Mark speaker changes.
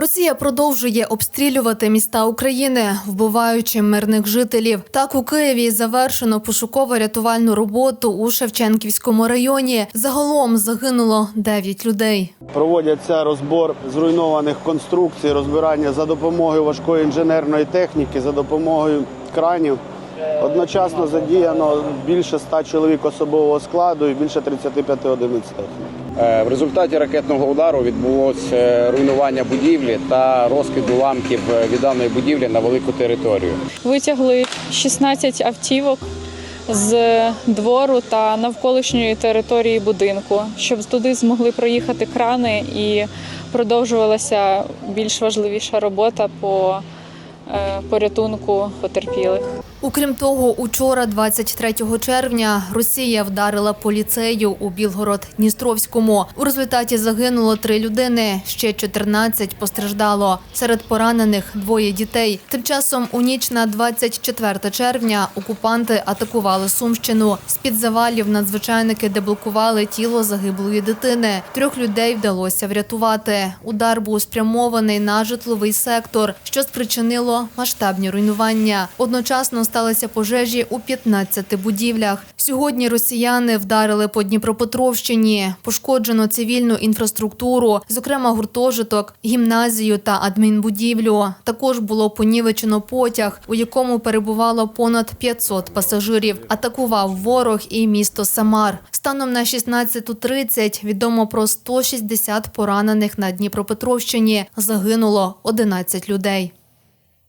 Speaker 1: Росія продовжує обстрілювати міста України, вбиваючи мирних жителів. Так у Києві завершено пошуково-рятувальну роботу у Шевченківському районі. Загалом загинуло 9 людей.
Speaker 2: Проводяться розбор зруйнованих конструкцій, розбирання за допомогою важкої інженерної техніки, за допомогою кранів. Одночасно задіяно більше 100 чоловік особового складу і більше 35 одиниць техніки.
Speaker 3: Е, В результаті ракетного удару відбулося е, руйнування будівлі та розкид уламків е, від даної будівлі на велику територію.
Speaker 4: Витягли 16 автівок з двору та навколишньої території будинку, щоб туди змогли проїхати крани і продовжувалася більш важливіша робота по порятунку потерпілих.
Speaker 1: Окрім того, учора, 23 червня, Росія вдарила по ліцею у Білгород-Дністровському. У результаті загинуло три людини, ще 14 постраждало. Серед поранених двоє дітей. Тим часом у ніч на 24 червня окупанти атакували Сумщину. З-під завалів надзвичайники деблокували тіло загиблої дитини. Трьох людей вдалося врятувати. Удар був спрямований на житловий сектор, що спричинило масштабні руйнування. Одночасно сталися пожежі у 15 будівлях. Сьогодні росіяни вдарили по Дніпропетровщині. Пошкоджено цивільну інфраструктуру, зокрема гуртожиток, гімназію та адмінбудівлю. Також було понівечено потяг, у якому перебувало понад 500 пасажирів. Атакував ворог і місто Самар. Станом на 16.30 відомо про 160 поранених на Дніпропетровщині. Загинуло 11 людей.